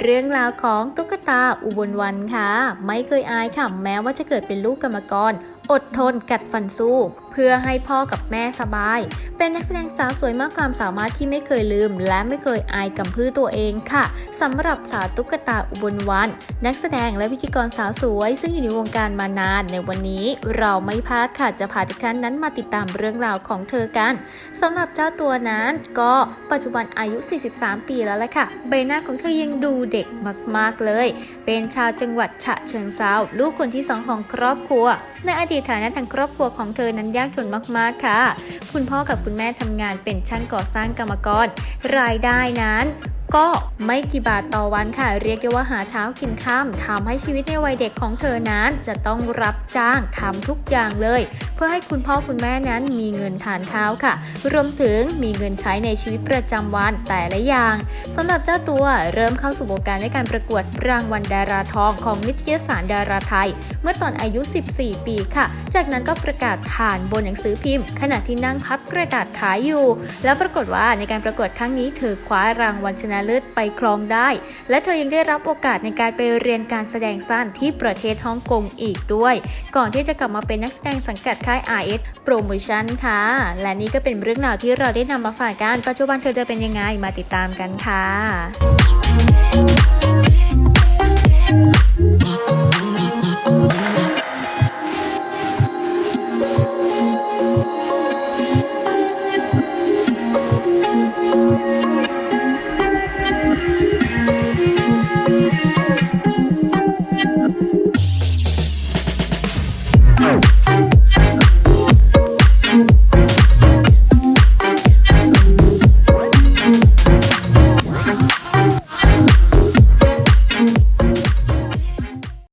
เรื่องราวของตุ๊กตาอุบลวันค่ะ ไม่เคยอายค่ะ แม้ว่าจะเกิดเป็นลูกกรรมกร อดทนกัดฟันสู้เพื่อให้พ่อกับแม่สบาย เป็นนักแสดงสาวสวยมากความสามารถที่ไม่เคยลืม และไม่เคยอายกำพือตัวเองค่ะสำหรับสาวตุ๊กตาอุบลวัน นักแสดงและพิธีกรสาวสวย ซึ่งอยู่ในวงการมานานในวันนี้เราไม่พลาดค่ะจะพาทุกท่านนั้นมาติดตามเรื่องราวของเธอกันสำหรับเจ้าตัวนั้นก็ปัจจุบันอายุ 43 ปีแล้วแหละค่ะ ใบหน้าของเธอยังดูเด็กมากๆเลย เป็นชาวจังหวัดฉะเชิงเซาลูกคนที่สองของครอบครัว ในอดีตฐานะทางครอบครัวของเธอนั้นยากจนมากๆค่ะ คุณพ่อกับคุณแม่ทำงานเป็นช่างก่อสร้างกรรมกร รายได้นั้น ก็ไม่กี่บาทต่อวันค่ะ เรียกได้ว่าหาเช้ากินค่ำทำให้ชีวิตในวัยเด็กของเธอนั้น จะต้องรับจ้างทำทุกอย่างเลย เพื่อให้คุณพ่อคุณแม่นั้นมีเงินทานข้าวค่ะ รวมถึงมีเงินใช้ในชีวิตประจำวันแต่ละอย่างสำหรับเจ้าตัวเริ่มเข้าสู่วงการในการประกวดรางวัลดาราทองของนิตยสารดาราไทย เมื่อตอนอายุ 14 ปีค่ะ จากนั้นก็ประกาศผ่านบนหนังสือพิมพ์ ขณะที่นั่งพับกระดาษขายอยู่ แล้วปรากฏว่าในการประกวดครั้งนี้เธอคว้ารางวัลชนะเลิศไปครองได้ และเธอยังได้รับโอกาสในการไปเรียนการแสดงสั้นที่ประเทศฮ่องกงอีกด้วย ก่อนที่จะกลับมาเป็นนักแสดงสังกัดค่าย RS Promotion ค่ะ และนี่ก็เป็นเรื่องราวที่เราได้นำมาฝากกันปัจจุบันเธอจะเป็นยังไงมาติดตามกันค่ะ